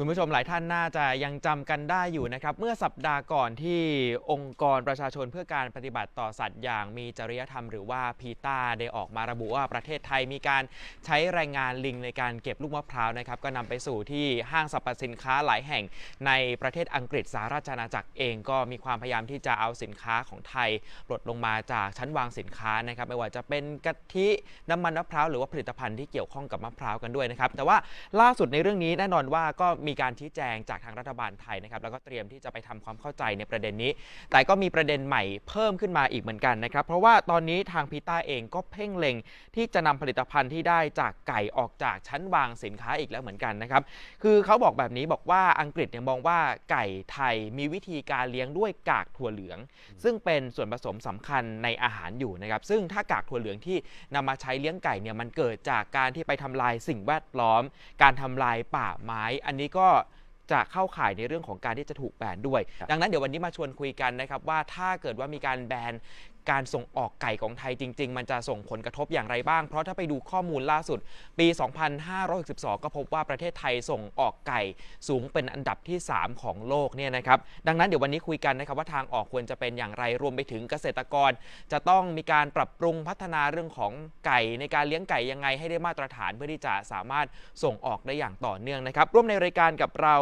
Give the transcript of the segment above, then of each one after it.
คุณผู้ชมหลายท่านน่าจะยังจำกันได้อยู่นะครับ เมื่อสัปดาห์ก่อนที่องค์กรประชาชนเพื่อการปฏิบัติต่อสัตว์อย่างมีจริยธรรมหรือว่าพีตาได้ออกมาระบุว่าประเทศไทยมีการใช้แรงงานลิงในการเก็บลูกมะพร้าวนะครับ ก็นำไปสู่ที่ห้างสรรพสินค้าหลายแห่งในประเทศอังกฤษสหราชอาณาจักรเองก็มีความพยายามที่จะเอาสินค้าของไทยปลดลงมาจากชั้นวางสินค้านะครับ ไม่ว่าจะเป็นกะทิน้ำมันมะพร้าวหรือว่าผลิตภัณฑ์ที่เกี่ยวข้องกับมะพร้าวกันด้วยนะครับแต่ว่าล่าสุดในเรื่องนี้แน่นอนว่าก็มีีการชี้แจงจากทางรัฐบาลไทยนะครับแล้วก็เตรียมที่จะไปทำความเข้าใจในประเด็นนี้ แต่ก็มีประเด็นใหม่เพิ่มขึ้นมาอีกเหมือนกันนะครับ เพราะว่าตอนนี้ทางพีต้าเองก็เพ่งเล็งที่จะนำผลิตภัณฑ์ที่ได้จากไก่ออกจากชั้นวางสินค้าอีกแล้วเหมือนกันนะครับ คือเขาบอกแบบนี้บอกว่าอังกฤษเนี่ยมองว่าไก่ไทยมีวิธีการเลี้ยงด้วยกากถั่วเหลือง ซึ่งเป็นส่วนผสมสำคัญในอาหารอยู่นะครับ ซึ่งถ้ากากถั่วเหลืองที่นำมาใช้เลี้ยงไก่เนี่ยมันเกิดจากการที่ไปทำลายสิ่งแวดล้อม การทำลายป่าไม้ อันนี้ก็จะเข้าข่ายในเรื่องของการที่จะถูกแบนด้วยครับดังนั้นเดี๋ยววันนี้มาชวนคุยกันนะครับว่าถ้าเกิดว่ามีการแบน การส่งออกไก่ของไทยจริง ๆ มันจะส่งผลกระทบอย่างไรบ้าง เพราะถ้าไปดูข้อมูลล่าสุด ปี 2562 ก็พบว่าประเทศไทยส่งออกไก่สูงเป็นอันดับที่ 3 ของโลกเนี่ยนะครับ ดังนั้นเดี๋ยววันนี้คุยกันนะครับว่าทางออกควรจะเป็นอย่างไร รวมไปถึงเกษตรกร จะต้องมีการปรับปรุงพัฒนาเรื่องของไก่ในการเลี้ยงไก่ยังไงให้ได้มาตรฐานเพื่อที่จะสามารถส่งออกได้อย่างต่อเนื่องนะครับ ร่วมในรายการกับเรา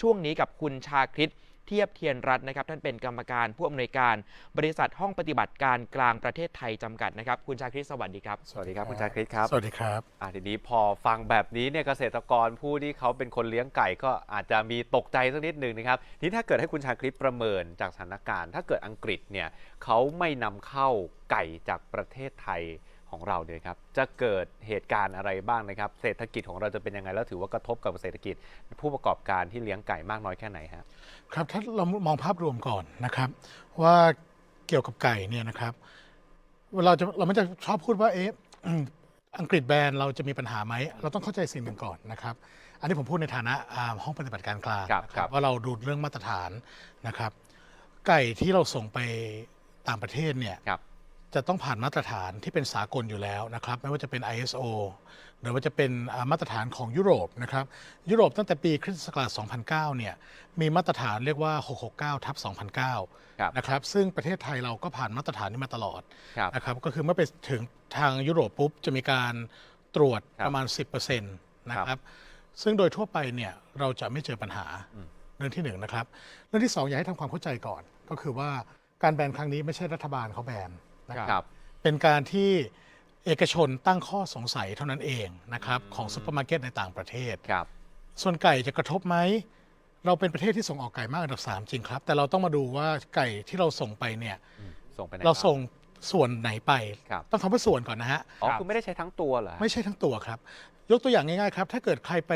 ช่วงนี้กับคุณชาคริต ทียบเทียนรัตน์นะครับท่านเป็นกรรมการผู้อำนวยการบริษัทห้องปฏิบัติการกลางประเทศไทยจำกัดนะครับคุณชาคริตสวัสดีครับ สวัสดีครับคุณชาคริตครับ สวัสดีครับอะทีนี้พอฟังแบบนี้เนี่ยเกษตรกรผู้ที่เขาเป็นคนเลี้ยงไก่ก็อาจจะมีตกใจสักนิดหนึ่งนะครับทีนี้ถ้าเกิดให้คุณชาคริตประเมินจากสถานการณ์ ถ้าเกิดอังกฤษเนี่ยเขาไม่นำเข้าไก่จากประเทศไทย ของเราเนี่ยครับ จะเกิดเหตุการณ์อะไรบ้างนะครับ เศรษฐกิจของเราจะเป็นยังไง แล้วถือว่ากระทบกับเศรษฐกิจ ผู้ประกอบการที่เลี้ยงไก่มากน้อยแค่ไหนฮะครับถ้าเรามองภาพรวมก่อนนะครับ ว่าเกี่ยวกับไก่เนี่ยนะครับเราจะเราไม่จะชอบพูดว่าเอ๊ะอืมอังกฤษแบรนด์เราจะมีปัญหาไหม เราต้องเข้าใจสิ่งหนึ่งก่อนนะครับ อันนี้ผมพูดในฐานะอ่าห้องปฏิบัติการกลางครับนะครับว่าเราดูเรื่องมาตรฐานนะครับ ไก่ที่เราส่งไปต่างประเทศเนี่ยครับ จะต้องผ่านมาตรฐานที่เป็นสากลอยู่แล้วนะครับไม่ว่าจะเป็น ISO หรือว่าจะเป็นอ่ามาตรฐานของยุโรปนะครับยุโรปตั้งแต่ปีคริสตศักราช 2009 เนี่ยมีมาตรฐานเรียกว่า 669 ทับ 2009ครับนะครับซึ่งประเทศไทยเราก็ผ่านมาตรฐานนี้มาตลอดครับนะครับก็คือเมื่อไปถึงทางยุโรปปุ๊บจะมีการตรวจครับประมาณ 10%นะคครัรับบซึ่งโดยทั่วไปเนี่ยเราจะไม่เจอปัญหาอืมเรื่องที่หนึ่งนะครับเรื่องที่สองอยากให้ทำความเข้าใจก่อน ก็คือว่าการแบนครั้งนี้ไม่ใช่รัฐบาลเขาแบน นะคครัรับบเป็นการที่เอกชนตั้งข้อสงสัยเท่านั้นเองนะครับของซุปเปอร์มาร์เก็ตในต่างประเทศ ครับ ส่วนไก่จะกระทบไหม เราเป็นประเทศที่ส่งออกไก่มากอันดับ 3 จริงครับ แต่เราต้องมาดูว่าไก่ที่เราส่งไปเนี่ย ส่งไปไหนเราบ้ส่งส่วนไหนไป ครับ ต้องคำว่าส่วนก่อนนะฮะ อ๋อครับคือไม่ได้ใช้ทั้งตัวเหรอฮะไม่ใช่ทั้งตัวครับ ยกตัวอย่างง่ายๆครับ ถ้าเกิดใครไป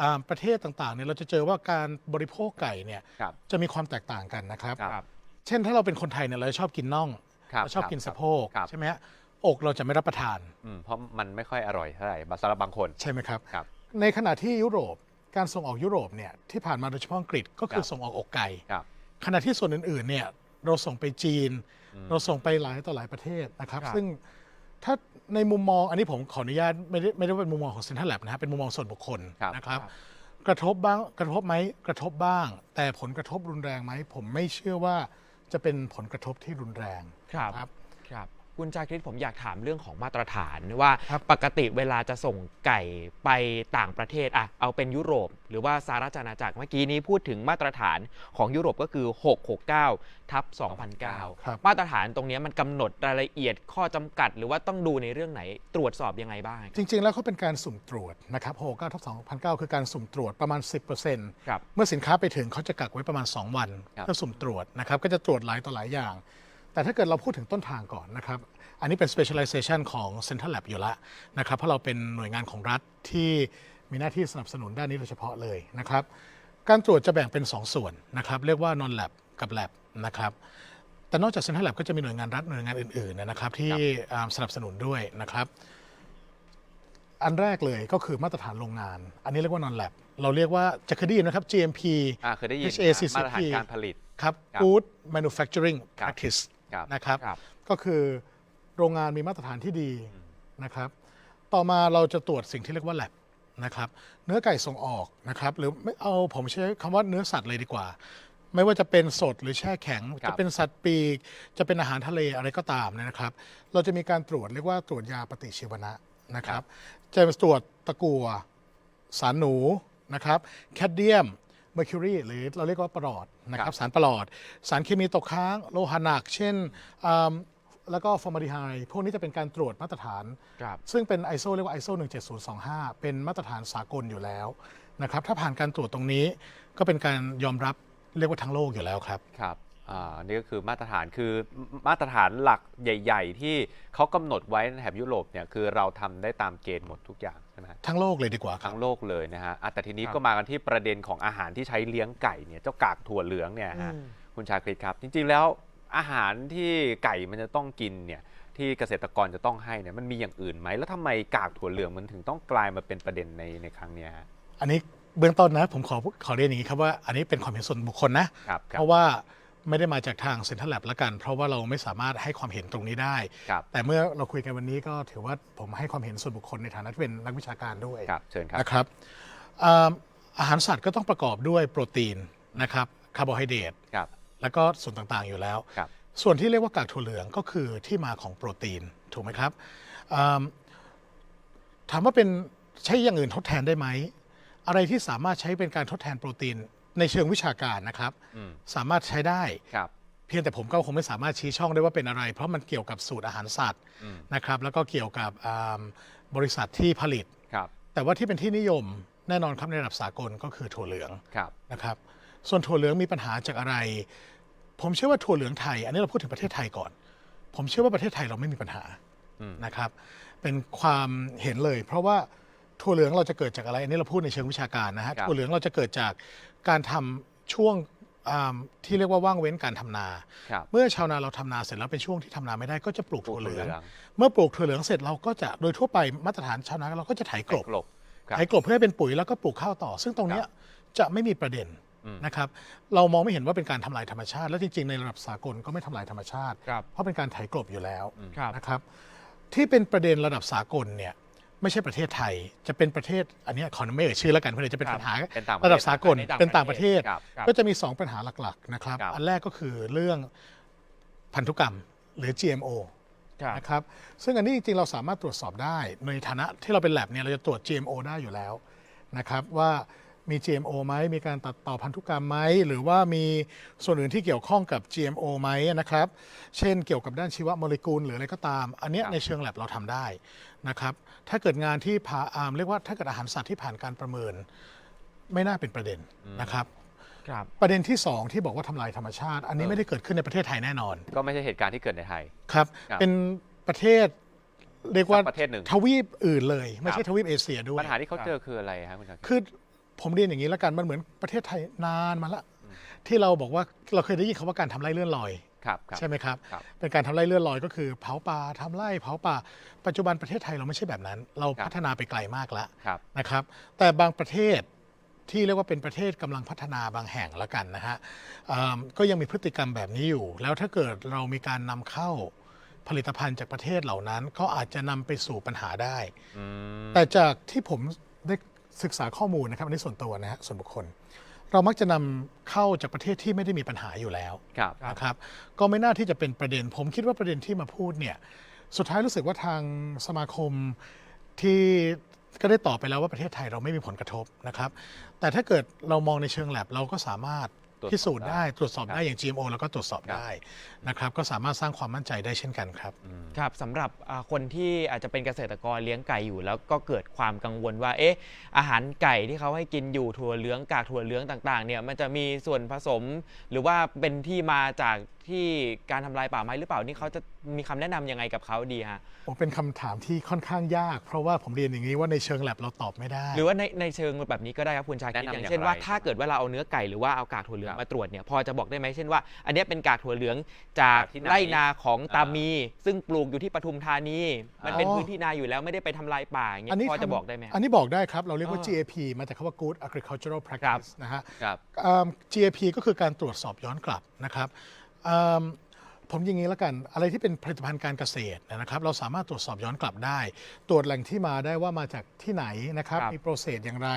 อ่าประเทศต่างๆเนี่ยเราจะเจอว่าการบริโภคไก่เนี่ยครับ จะมีความแตกต่างกันนะครับ ครับ เช่นถ้าเราเป็นคนไทยเนี่ยเราจะชอบกินน่อง ครับเราชอบครับกินสะโพกครับ ใช่ไหมฮะอกเราจะไม่รับประทานอืมเพราะมันไม่ค่อยอร่อยเท่าไหร่สำหรับบางคน ใช่ไหมครับ ครับในขณะที่ยุโรปการส่งออกยุโรปเนี่ยที่ผ่านมาโดยเฉพาะอังกฤษก็คืคอรับส่งออกอกไก่ครับขณะที่ส่วนอื่นๆเนี่ยเราส่งไปจีน อืม เราส่งไปหลายต่อหลายประเทศนะครับ ครับ ซึ่งถ้าในมุมมองอันนี้ผมขออนุญาตไม่ได้ไม่ได้เป็นมุมมองของเซ็นทรัลแลบนะฮะเป็นมุมมองส่วนบุคคลครับนะครับครับ กระทบบ้างกระทบไหมกระทบบ้าง แต่ผลกระทบรุนแรงไหมผมไม่เชื่อว่าจะเป็นผลกระทบที่รุนแรง ครับครับ ครับคุณชาคริตผมอยากถามเรื่องของมาตรฐานว่าครับ ปกติเวลาจะส่งไก่ไปต่างประเทศอะเอาเป็นยุโรป หรือว่าสหราชอาณาจักรเมื่อกี้นี้พูดถึงมาตรฐานของยุโรปก็คือ 669ทับ2009ครับมาตรฐานตรงนี้มันกำหนดรายละเอียดข้อจำกัด หรือว่าต้องดูในเรื่องไหนตรวจสอบยังไงบ้าง จริง ๆ แล้วเขาเป็นการสุ่มตรวจนะครับ6 9ทับ2009 คือการสุ่มตรวจประมาณ 10%ครับ เมื่อสินค้าไปถึงเขาจะกักไว้ประมาณ 2 วันครับ เพื่อสุ่มตรวจนะครับ ก็จะตรวจหลายต่อหลายอย่าง แต่ถ้าเกิดเราพูดถึงต้นทางก่อนนะครับ อันนี้เป็น specialization ของ Central Lab อยู่แล้วนะครับ เพราะเราเป็นหน่วยงานของรัฐที่มีหน้าที่สนับสนุนด้านนี้โดยเฉพาะเลยนะครับ การตรวจจะแบ่งเป็น 2 ส่วนนะครับ เรียกว่า non lab กับ lab นะครับ แต่นอกจาก Central Lab ก็จะมีหน่วยงานรัฐหน่วยงานอื่นๆนะครับ ที่อ่าสนับสนุนด้วยนะครับอันแรกเลยก็คือมาตรฐานโรงงาน อันนี้เรียกว่า non lab เราเรียกว่าจะเคยได้ยินนะครับ GMP อ่าเคยได้ยิน HACCP มาตรฐานการผลิต ครับครับ Food Manufacturing ครับ Practice ครับนะครับ ครับ ก็คือโรงงานมีมาตรฐานที่ดีนะครับ ต่อมาเราจะตรวจสิ่งที่เรียกว่า lab นะครับ เนื้อไก่ส่งออกนะครับ หรือไม่เอาผมใช้คำว่าเนื้อสัตว์เลยดีกว่า ไม่ว่าจะเป็นสดหรือแช่แข็ง ครับ จะเป็นสัตว์ปีก จะเป็นอาหารทะเลอะไรก็ตามเนยนะครับ เราจะมีการตรวจเรียกว่าตรวจยาปฏิชีวนะนะครับ จะตรวจตะกั่วสารหนูนะครับ แคดเดียม เมอร์คิวรีหรือเราเรียกว่าประหลอดนะคครัรับบสารประหลอด สารเคมีตกค้างโลหะหนัก เช่นอืมแล้วก็ฟอร์มาลดีไฮด์พวกนี้จะเป็นการตรวจมาตรฐาน ครับ ซึ่งเป็น ISO เรียกว่า ISO 17025 เป็นมาตรฐานสากลอยู่แล้วนะครับถ้าผ่านการตรวจตรงนี้ก็เป็นการยอมรับเรียกว่าทั้งโลกอยู่แล้วครับ ครับอ่า นี่ก็คือมาตรฐานคือมาตรฐานหลักใหญ่ ๆ ที่เขากำหนดไว้ในแถบยุโรปเนี่ยคือเราทำได้ตามเกณฑ์หมดทุกอย่างใช่ไหมฮะทั้งโลกเลยดีกว่าครับทั้งโลกเลยนะฮะอะแต่ทีนี้ครับก็มากันที่ประเด็นของอาหารที่ใช้เลี้ยงไก่เนี่ยเจ้ากากถั่วเหลืองเนี่ยฮะอืมคุณชาคริตครับ จริง ๆ แล้วอาหารที่ไก่มันจะต้องกินเนี่ยที่เกษตรกรจะต้องให้เนี่ยมันมีอย่างอื่นไหมแล้วทำไมกากถั่วเหลืองมันถึงต้องกลายมาเป็นประเด็นในในครั้งเนี้ยฮะอันนี้เบื้องต้นนะผมขอขอเรียนอย่างนี้ครับว่าอันนี้เป็นความเห็นส่วนบุคคลนะครับครัเพบราะว่า ไม่ได้มาจากทางเซ็นทรัลแลบละกัน เพราะว่าเราไม่สามารถให้ความเห็นตรงนี้ได้ ครับ แต่เมื่อเราคุยกันวันนี้ก็ถือว่าผมให้ความเห็นส่วนบุคคลในฐานะที่เป็นนักวิชาการด้วย ครับ เชิญครับ นะครับอ่าอาหารสัตว์ก็ต้องประกอบด้วยโปรตีนนะครับคาร์โบไฮเดรตครับ แล้วก็ส่วนต่างๆอยู่แล้ว ครับ ส่วนที่เรียกว่ากากถั่วเหลืองก็คือที่มาของโปรตีนถูกไหมครับอ่าถามว่าเป็นใช้อย่างอื่นทดแทนได้ไหม อะไรที่สามารถใช้เป็นการทดแทนโปรตีน ในเชิงวิชาการนะครับ อืมสามารถใช้ได้ ครับ เพียงแต่ผมก็คงไม่สามารถชี้ช่องได้ว่าเป็นอะไร เพราะมันเกี่ยวกับสูตรอาหารสัตว์อืม นะครับ แล้วก็เกี่ยวกับอ่าบริษัทที่ผลิต ครับแต่ว่าที่เป็นที่นิยมแน่นอนครับในระดับสากลก็คือถั่วเหลือง ครับ นะครับ ส่วนถั่วเหลืองมีปัญหาจากอะไร ผมเชื่อว่าถั่วเหลืองไทย อันนี้เราพูดถึงประเทศไทยก่อน ผมเชื่อว่าประเทศไทยเราไม่มีปัญหาอืม นะครับ เป็นความเห็นเลย เพราะว่าถั่วเหลืองเราจะเกิดจากอะไร อันนี้เราพูดในเชิงวิชาการนะฮะครับถั่วเหลืองเราจะเกิดจาก การทำช่วงอ่าที่เรียกว่าว่างเว้นการทำนาครับเมื่อชาวนาเราทำนาเสร็จแล้วเป็นช่วงที่ทำนาไม่ได้ก็จะปลูกปลูกถั่วเหลืองถั่วเหลือง เมื่อปลูกถั่วเหลืองเสร็จเราก็จะโดยทั่วไปมาตรฐานชาวนาเราก็จะไถกลบกลบครับไถกลบเพื่อให้เป็นปุ๋ยแล้วก็ปลูกข้าวต่อ ซึ่งตรงเนี้ยจะไม่มีประเด็นอืมนะครับเรามองไม่เห็นว่าเป็นการทำลายธรรมชาติ และจริงๆในระดับสากลก็ไม่ทำลายธรรมชาติครับเพราะเป็นการไถกลบอยู่แล้วครับนะครับที่เป็นประเด็นระดับสากลเนี่ย ไม่ใช่ประเทศไทย จะเป็นประเทศอันเนี้ยขอไม่เอ่ยชื่อแล้วกันเพราะเดี๋ยวจะเป็นครับปัญหาเป็นต่างประเทศระดับสากลในต่างเป็นต่างประเทศครับครับก็จะมี 2 ปัญหาหลักๆนะครับครับ อันแรกก็คือเรื่องพันธุกรรมหรือ GMO ครับนะครับซึ่งอันนี้จริงๆเราสามารถตรวจสอบได้ในฐานะที่เราเป็นแ a บเนี่ยเราจะตรวจ GMO ได้อยู่แล้วนะครับว่า มี GMO ไหมมีการตัดต่อพันธุกรรมไหมหรือว่ามีส่วนอื่นที่เกี่ยวข้องกับ GMO ไหมนะครับ เช่นเกี่ยวกับด้านชีวโมเลกุลหรืออะไรก็ตาม อันเนี้ยครับในเชิงแ a บเราทำได้นะครับ ถ้าเกิดงานที่ผ่าอ่าเรียกว่าถ้าเกิดอาหารสัตว์ที่ผ่านการประเมิน ไม่น่าเป็นประเด็นนะครับ ครับ ประเด็นที่สองที่บอกว่าทำลายธรรมชาติ อันนี้ไม่ได้เกิดขึ้นในประเทศไทยแน่นอนก็ไม่ใช่เหตุการณ์ที่เกิดในไทย ครับครับเป็นประเทศเรียกว่าสักประเทศหนึ่ง ทวีปอื่นเลย ไม่คใช่รับทวีปเอเชียด้วยปัญหาที่เขาเจอคืออะไรฮะคุณชาคริตคือ ผมเรียนอย่างนี้แล้วกันมันเหมือนประเทศไทยนานมาละที่เราบอกว่าเราเคยได้ยินคำว่าการทำไร่เลื่อนลอย ครับครับ ใช่ไหมครับ ครับเป็นการทำไร่เลื่อนลอยก็คือเผาป่าทำไร่เผาป่า ปัจจุบันประเทศไทยเราไม่ใช่แบบนั้น เราครับ พัฒนาไปไกลมากแล้วครับ นะครับ แต่บางประเทศที่เรียกว่าเป็นประเทศกำลังพัฒนาบางแห่งละกันนะฮะอ่าก็ยังมีพฤติกรรมแบบนี้อยู่ แล้วถ้าเกิดเรามีการนำเข้าผลิตภัณฑ์จากประเทศเหล่านั้น ก็อาจจะนำไปสู่ปัญหาได้ อืมแต่จากที่ผมได้ ศึกษาข้อมูลนะครับอันนี้ส่วนตัวนะฮะส่วนบุคคล เรามักจะนำเข้าจากประเทศที่ไม่ได้มีปัญหาอยู่แล้วครับนะครับก็ไม่น่าที่จะเป็นประเด็น ผมคิดว่าประเด็นที่มาพูดเนี่ยสุดท้ายรู้สึกว่าทางสมาคมที่ก็ได้ตอบไปแล้วว่าประเทศไทยเราไม่มีผลกระทบนะครับ แต่ถ้าเกิดเรามองในเชิงแลบเราก็สามารถตรวจสอบ พิสูจน์ได้ตรวจสอบครับได้อย่าง GMO แล้วก็ตรวจสอบครับได้นะครับก็สามารถสร้างความมั่นใจได้เช่นกันครับครับสำหรับอ่าคนที่อาจจะเป็นเกษตรกรเลี้ยงไก่อยู่ แล้วก็เกิดความกังวลว่าเอ๊ะอาหารไก่ที่เขาให้กินอยู่ถั่วเหลืองกากถั่วเหลืองต่างๆเนี่ยมันจะมีส่วนผสม หรือว่าเป็นที่มาจาก ที่การทำลายป่าไม้หรือเปล่านี่เขาจะมีคำแนะนำยังไงกับเขาดีฮะผมเป็นคำถามที่ค่อนข้างยาก เพราะว่าผมเรียนอย่างนี้ว่าในเชิงแลบเราตอบไม่ได้ หรือว่าในในเชิงแบบนี้ก็ได้ครับคุณชาคิดแนะนำอย่างเช่นอย่างไรว่าถ้าเกิดว่าเราเอาเนื้อไก่หรือว่าเอากากถั่วเหลืองครับมาตรวจเนี่ยพอจะบอกได้ไหมเช่นว่า อันเนี้ยเป็นกากถั่วเหลืองจากจากที่ไหนไร่นาของตาอ่ามีมี ซึ่งปลูกอยู่ที่ปทุมธานี มันเป็นอ๋อ พื้นที่นาอยู่แล้วไม่ได้ไปทำลายป่าอย่างเงี้ยพอจะทำบอกได้ไหมอันนี้บอกได้ครับ เราเรียกว่า อ่า GAP มาจากคำว่า Good Agricultural ครับ Practice นะฮะ ครับ เอิ่ม GAP ก็คือการตรวจสอบย้อนกลับนะครับเอิ่ม ผมอย่างนี้แล้วกัน อะไรที่เป็นผลิตภัณฑ์การเกษตรนะครับ เราสามารถตรวจสอบย้อนกลับได้ ตรวจแหล่งที่มาได้ว่ามาจากที่ไหนนะครับ ครับมีโปรเซสอย่างไร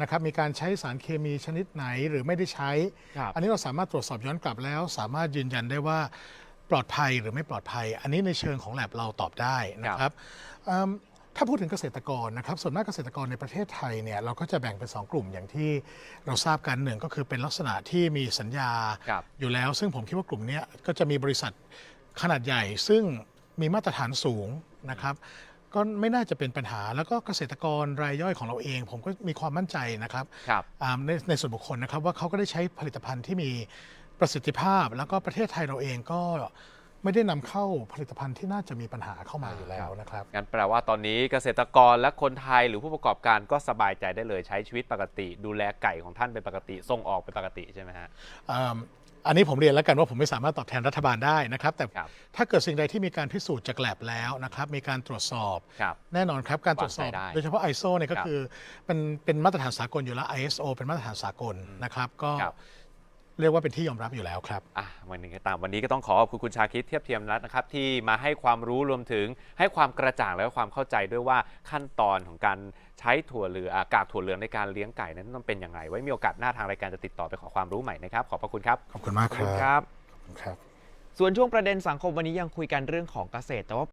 นะครับ มีการใช้สารเคมีชนิดไหนหรือไม่ได้ใช้ ครับ อันนี้เราสามารถตรวจสอบย้อนกลับแล้ว สามารถยืนยันได้ว่าปลอดภัยหรือไม่ปลอดภัย อันนี้ในเชิงของแลบเราตอบได้นะครับเอิ่ม ถ้าพูดถึงเกษตรกรนะครับส่วนมากเกษตรกรในประเทศไทยเนี่ยเราก็จะแบ่งเป็น 2 กลุ่มอย่างที่เราทราบกันหนึ่งก็คือเป็นลักษณะที่มีสัญญาครับอยู่แล้ว ซึ่งผมคิดว่ากลุ่มเนี้ยก็จะมีบริษัทขนาดใหญ่ ซึ่งมีมาตรฐานสูงนะครับ ก็ไม่น่าจะเป็นปัญหาแล้วก็เกษตรกรรายย่อยของเราเอง ผมก็มีความมั่นใจนะครับครับ อ่าในในส่วนบุคคลนะครับว่าเขาก็ได้ใช้ผลิตภัณฑ์ที่มีประสิทธิภาพ แล้วก็ประเทศไทยเราเองก็ ไม่ได้นำเข้าผลิตภัณฑ์ที่น่าจะมีปัญหาเข้ามาอยู่แล้วนะครับงั้นแปลว่าตอนนี้เกษตรกรและคนไทยหรือผู้ประกอบการก็สบายใจได้เลยใช้ชีวิตปกติ ดูแลไก่ของท่านเป็นปกติส่งออกเป็นปกติใช่ไหมฮะอ่าอันนี้ผมเรียนแล้วกันว่าผมไม่สามารถตอบแทนรัฐบาลได้นะครับ แต่ครับถ้าเกิดสิ่งใดที่มีการพิสูจน์จากแลบแล้วนะครับ มีการตรวจสอบครับแน่นอนครับการตรวจสอบวางใจได้โดยเฉพาะ ISO เนี่ยก็ครับคือเป็นเป็นมาตรฐานสากลอยู่แล้ว ISO เป็นมาตรฐานสากลนะครับก็ครับ เรียกว่าเป็นที่ยอมรับอยู่แล้วครับ อะวันนี้ก็ตามวันนี้ก็ต้องขอขอบคุณคุณชาคิดเทียบเทียมรัตน์นะครับ ที่มาให้ความรู้รวมถึงให้ความกระจ่างและความเข้าใจด้วยว่าขั้นตอนของการใช้ถั่วเหลืองอากากถั่วเหลืองในการเลี้ยงไก่นั้นต้องเป็นอย่างไรไว้มีโอกาสหน้าทางรายการจะติดต่อไปขอความรู้ใหม่นะครับ ขอบพระคุณครับ ขอบคุณมากขอบคคุณรับครับ ขอบคุณครับ ส่วนช่วงประเด็นสังคมวันนี้ยังคุยกันเรื่องของเกษตรแต่ว่า